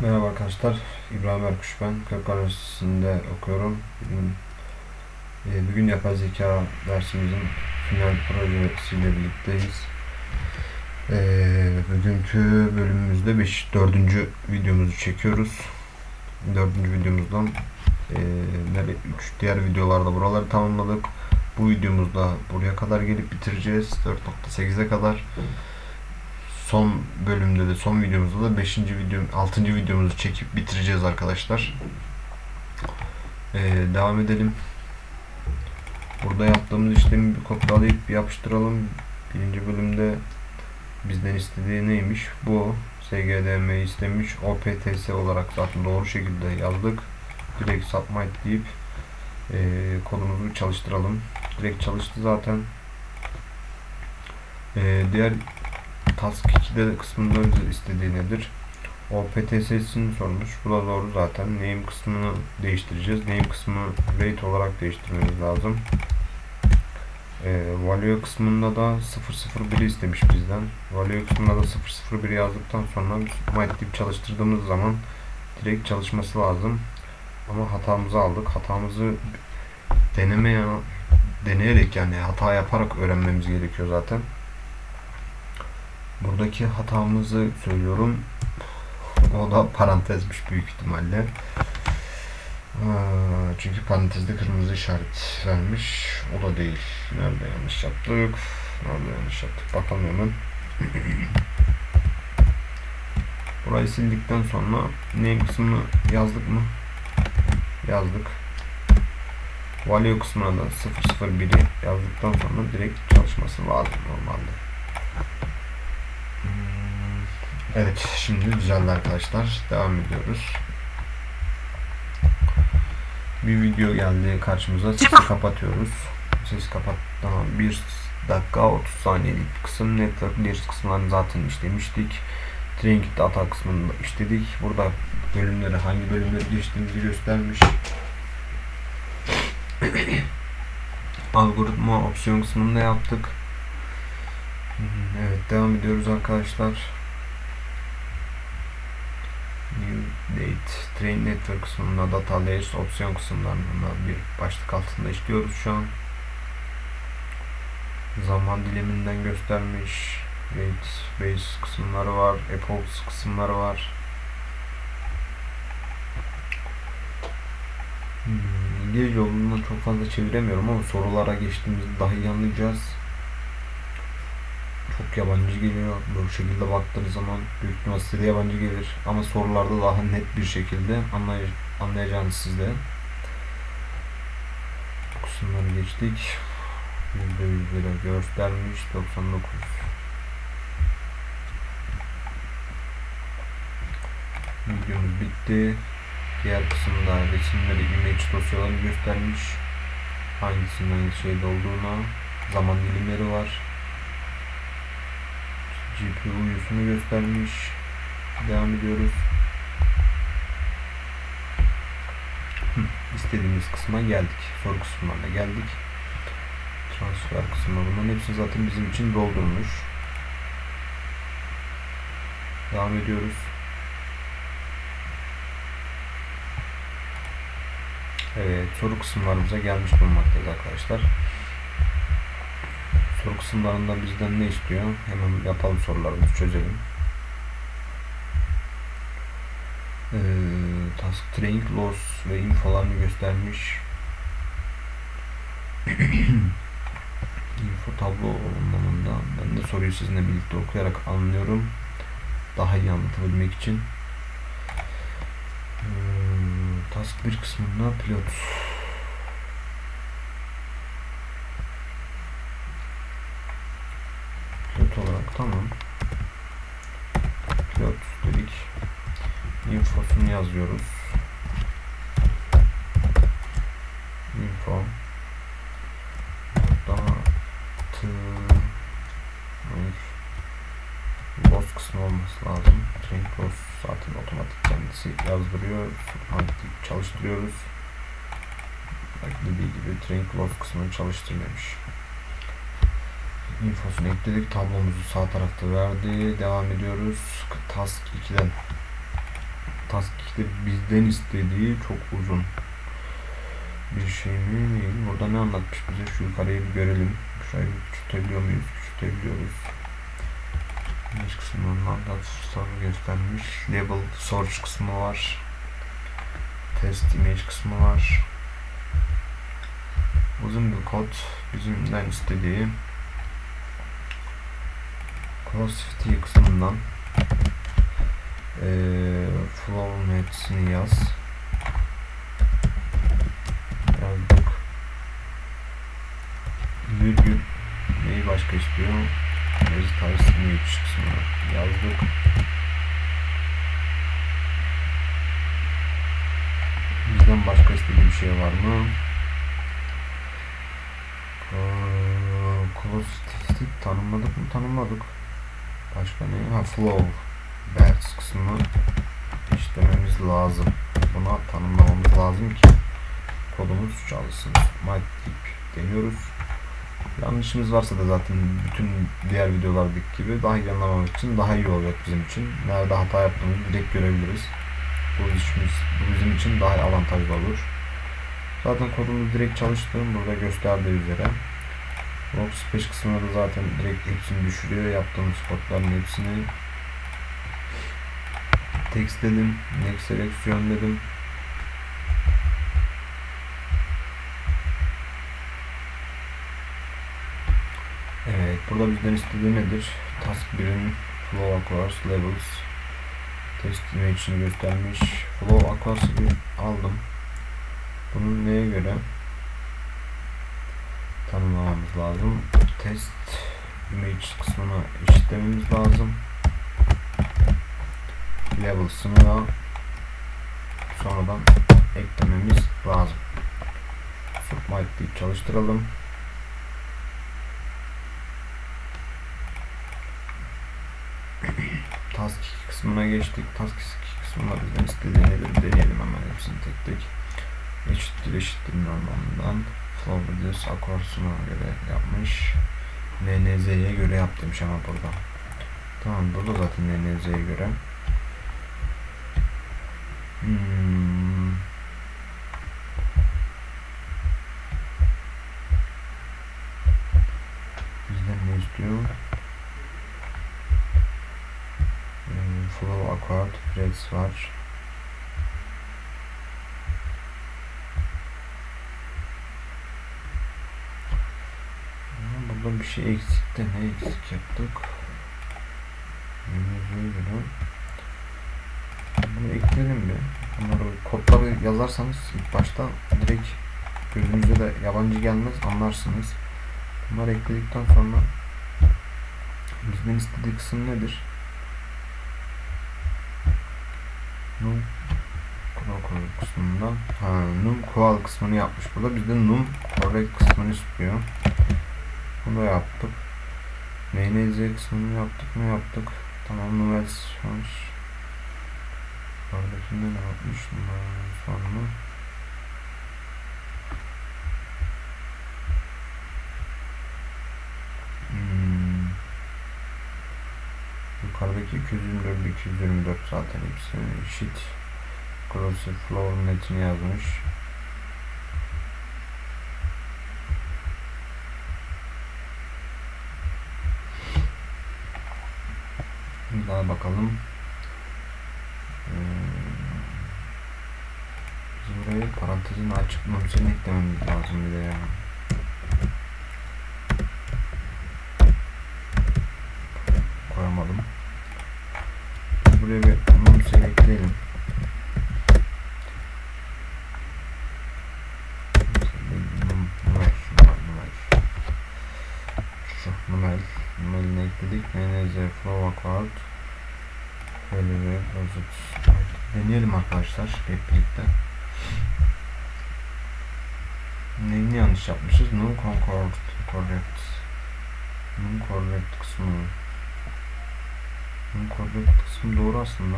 Merhaba arkadaşlar, İbrahim Erkuş ben. Kırıkkale Üniversitesi'nde okuyorum. Bugün, e, bugün yapay zeka dersimizin final projesiyle birlikteyiz. E, bugünkü bölümümüzde 5, 4. videomuzu çekiyoruz. 4. videomuzdan e, nere, üç diğer videolarda buraları tamamladık. Bu videomuzda buraya kadar gelip bitireceğiz. 4.8'e kadar son bölümde de son videomuzda da 5. video 6. videomuzu çekip bitireceğiz arkadaşlar. Ee, devam edelim. Burada yaptığımız işlemi bir kopyalayıp bir yapıştıralım. Birinci bölümde bizden istediği neymiş? Bu SGDM istemiş. OPTS olarak zaten doğru şekilde yazdık. Direkt submit deyip e, kodumuzu çalıştıralım. Direkt çalıştı zaten. E, diğer Task 2'de kısmında istediği nedir? OPTS'sini sormuş. Bu da doğru zaten. Name kısmını değiştireceğiz. Name kısmı rate olarak değiştirmemiz lazım. E, value kısmında da 001 istemiş bizden. Value kısmında da 001 yazdıktan sonra might çalıştırdığımız zaman direkt çalışması lazım. Ama hatamızı aldık. Hatamızı deneme deneyerek yani hata yaparak öğrenmemiz gerekiyor zaten. Buradaki hatamızı söylüyorum. O da parantezmiş büyük ihtimalle. Çünkü parantezde kırmızı işaret vermiş. O da değil. Nerede yanlış yaptık? Nerede yanlış yaptık? Bakalım hemen. Burayı sildikten sonra name kısmını yazdık mı? Yazdık. Value kısmına da 001'i yazdıktan sonra direkt çalışması lazım normalde. Evet şimdi düzeldi arkadaşlar. Devam ediyoruz. Bir video geldi karşımıza. Sesi kapatıyoruz. Sesi kapat. Tamam. 1 dakika 30 saniyelik kısım. Network layers kısımlarını zaten işlemiştik. Training data kısmını da işledik. Burada bölümleri hangi bölümleri geçtiğimizi göstermiş. Algoritma opsiyon kısmını da yaptık. Evet devam ediyoruz arkadaşlar. New Date Train Network kısmında Data Layers opsiyon kısımlarında bir başlık altında işliyoruz şu an. Zaman diliminden göstermiş. Rate Base kısımları var. Epochs kısımları var. Hmm, İngilizce çok fazla çeviremiyorum ama sorulara geçtiğimizde daha iyi anlayacağız yabancı geliyor. Bu şekilde baktığınız zaman büyük ihtimal size yabancı gelir. Ama sorularda daha net bir şekilde anlay anlayacağınız sizde. Kısımları geçtik. %100 lira göstermiş. 99 Videomuz bitti. Diğer kısımda resimleri image dosyalarını göstermiş. Hangisinin hangi şeyde olduğuna zaman dilimleri var. GPU uyusunu göstermiş. Devam ediyoruz. İstediğimiz kısma geldik. Soru kısımlarına geldik. Transfer kısmı bunların hepsi zaten bizim için doldurmuş. Devam ediyoruz. Evet soru kısımlarımıza gelmiş bulunmaktayız arkadaşlar soru kısımlarında bizden ne istiyor? Hemen yapalım sorularımızı çözelim. Ee, task training loss ve infolarını göstermiş. Info tablo olumlamında ben de soruyu sizinle birlikte okuyarak anlıyorum. Daha iyi anlatabilmek için. Ee, task 1 kısmında pilot olarak tamam. Pilot dedik. Infosunu yazıyoruz. Info daha tı boss kısmı olması lazım. Train boss zaten otomatik kendisi yazdırıyor. Antik çalıştırıyoruz. Bak dediği gibi train close kısmını çalıştırmamış infosunu ekledik. Tablomuzu sağ tarafta verdi. Devam ediyoruz. Task 2'den task işte bizden istediği çok uzun bir şey mi? Burada ne anlatmış bize? Şu yukarıyı bir görelim. Şurayı küçültebiliyor muyuz? Küçültebiliyoruz. Image kısmında soru göstermiş. Label source kısmı var. Test image kısmı var. Uzun bir kod bizimden istediği Velocity kısmından ee, flow netsini yaz. Yazdık. Virgül neyi başka istiyor? Resistance image kısmına yazdık. Bizden başka istediği bir şey var mı? Close tanımladık mı? Tanımladık başka ne ha flow Bers kısmını işlememiz lazım. Buna tanımlamamız lazım ki kodumuz çalışsın. Might tip deniyoruz. Yanlışımız varsa da zaten bütün diğer videolardaki gibi daha iyi anlamamak için daha iyi olacak bizim için. Nerede hata yaptığımızı direkt görebiliriz. Bu, işimiz, bu bizim için daha avantajlı olur. Zaten kodumuz direkt çalıştı. Burada gösterdiği üzere. Workspace kısmına da zaten direkt hepsini düşürüyor. Yaptığımız kodların hepsini text dedim. Next seleksiyon dedim. Evet. Burada bizden istediği nedir? Task 1'in flow across levels test image'ini göstermiş. Flow across'ı aldım. Bunun neye göre tanımlamamız lazım. Test image kısmına eşitlememiz lazım level'sını da sonradan eklememiz lazım. Submit deyip çalıştıralım. Task 2 kısmına geçtik. Task 2 kısmında bizden istediğini bir deneyelim hemen hepsini tek tek. Eşittir eşittir normalından. Flow this akorsuna göre yapmış. NNZ'ye göre yap demiş ama burada. Tamam burada zaten NNZ'ye göre. Hmm. Bizden ne istiyor? Hmm, flow accord threads var. Burada bir şey eksik de ne eksik yaptık? Göre bunu ekleyelim bir. Bunları kodları yazarsanız ilk başta direkt gözünüze de yabancı gelmez anlarsınız. Bunları ekledikten sonra bizden istediği kısım nedir? Num correct kısmından ha, num koal kısmını yapmış burada. Bizde num correct kısmını istiyor. Bunu yaptık. Mayonnaise kısmını yaptık mı yaptık. Tamam numaralı sonuç Yukarıdakinde ne yapmış? Sonra hmm. Yukarıdaki 224 224 zaten hepsi eşit. Crossy floor netini yazmış. Bir daha bakalım. Buraya parantezin açık noktasını eklememiz lazım bir de ya. Koyamadım. Buraya bir noktasını ekleyelim. Numel, numelini ekledik. Manager flow accord. Böyle bir Deneyelim arkadaşlar hep birlikte. Neyini yanlış yapmışız? No concord correct. No correct kısmı. No correct kısmı doğru aslında.